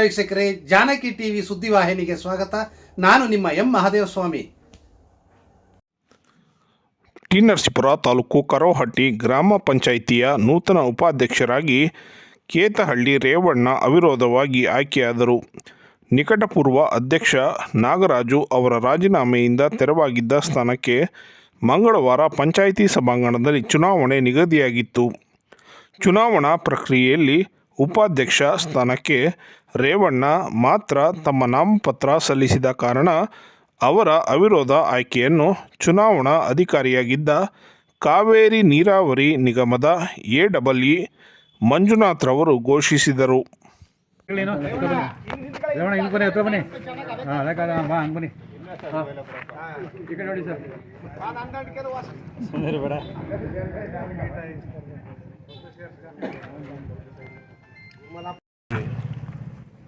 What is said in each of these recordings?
ವೀಕ್ಷಕರೇ, ಜಾನಕಿ ಟಿವಿ ಸುದ್ದಿವಾಹಿನಿಗೆ ಸ್ವಾಗತ. ನಾನು ನಿಮ್ಮ ಎಂ ಮಹಾದೇವ ಸ್ವಾಮಿ ಟಿ ನರಸೀಪುರ ತಾಲೂಕು ಕರೋಹಟ್ಟಿ ಗ್ರಾಮ ಪಂಚಾಯಿತಿಯ ನೂತನ ಉಪಾಧ್ಯಕ್ಷರಾಗಿ ಕೇತಹಳ್ಳಿ ರೇವಣ್ಣ ಅವಿರೋಧವಾಗಿ ಆಯ್ಕೆಯಾದರು. ನಿಕಟಪೂರ್ವ ಅಧ್ಯಕ್ಷ ನಾಗರಾಜು ಅವರ ರಾಜೀನಾಮೆಯಿಂದ ತೆರವಾಗಿದ್ದ ಸ್ಥಾನಕ್ಕೆ ಮಂಗಳವಾರ ಪಂಚಾಯಿತಿ ಸಭಾಂಗಣದಲ್ಲಿ ಚುನಾವಣೆ ನಿಗದಿಯಾಗಿತ್ತು. ಚುನಾವಣಾ ಪ್ರಕ್ರಿಯೆಯಲ್ಲಿ ಉಪಾಧ್ಯಕ್ಷ ಸ್ಥಾನಕ್ಕೆ ರೇವಣ್ಣ ಮಾತ್ರ ತಮ್ಮ ನಾಮಪತ್ರ ಸಲ್ಲಿಸಿದ ಕಾರಣ ಅವರ ಅವಿರೋಧ ಆಯ್ಕೆಯನ್ನು ಚುನಾವಣಾ ಅಧಿಕಾರಿಯಾಗಿದ್ದ ಕಾವೇರಿ ನೀರಾವರಿ ನಿಗಮದ ಎ ಡಬಲ್ ಇ ಮಂಜುನಾಥ್ರವರು ಘೋಷಿಸಿದರು. ಹತ್ರ ಬನ್ನಿ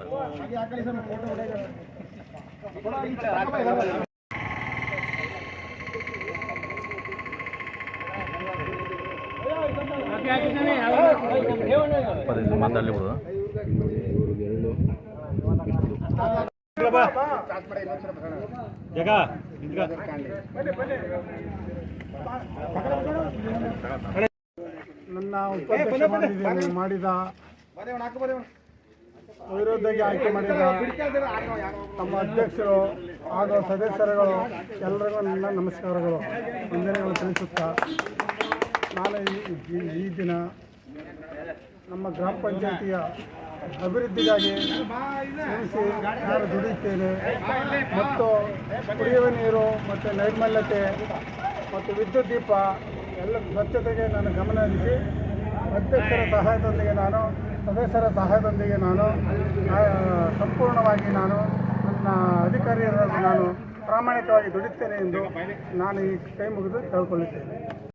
ರಮಣ ಇಲ್ಲಿ ಬನ್ನಿ ಹತ್ರ ಬನ್ನಿ ಹಾಂ ಅದಕ್ಕೆ ಬಾ ಹಂಗೆ ಬನ್ನಿ ಹಾಂ ಈ ಕಡೆ ನೋಡಿ ಸರ್ ಸುಮ್ಮನೆ ಬೇಡ ಜಗ ನನ್ನ ಮಾಡಿದ್ದೀನಿ ಮಾಡಿದ. ಅವಿರೋಧವಾಗಿ ಆಯ್ಕೆ ಮಾಡಿದ ನಮ್ಮ ಅಧ್ಯಕ್ಷರು ಹಾಗೂ ಸದಸ್ಯರುಗಳು ಎಲ್ಲರಿಗೂ ನನ್ನ ನಮಸ್ಕಾರಗಳು. ವಂದನೆಗಳು ತಿಳಿಸುತ್ತಾ ನಾನು ಈ ದಿನ ನಮ್ಮ ಗ್ರಾಮ ಪಂಚಾಯಿತಿಯ ಅಭಿವೃದ್ಧಿಗಾಗಿ ಶ್ರಮಿಸಿ ನಾನು ದುಡಿಯುತ್ತೇನೆ. ಮತ್ತು ಕುಡಿಯುವ ನೀರು ಮತ್ತು ನೈರ್ಮಲ್ಯತೆ ಮತ್ತು ವಿದ್ಯುತ್ ದೀಪ ಎಲ್ಲ ಸ್ವಚ್ಛತೆಗೆ ನಾನು ಗಮನ ಹರಿಸಿ ಅಧ್ಯಕ್ಷರ ಸಹಾಯದೊಂದಿಗೆ ನಾನು, ಸದಸ್ಯರ ಸಹಾಯದೊಂದಿಗೆ ನಾನು ಸಂಪೂರ್ಣವಾಗಿ ನಾನು ನನ್ನ ಅಧಿಕಾರಿಯರಾಗಿ ನಾನು ಪ್ರಾಮಾಣಿಕವಾಗಿ ದುಡಿತೇನೆ ಎಂದು ನಾನು ಈ ಕೈ ಮುಗಿದು ಕೇಳ್ಕೊಳ್ಳುತ್ತೇನೆ.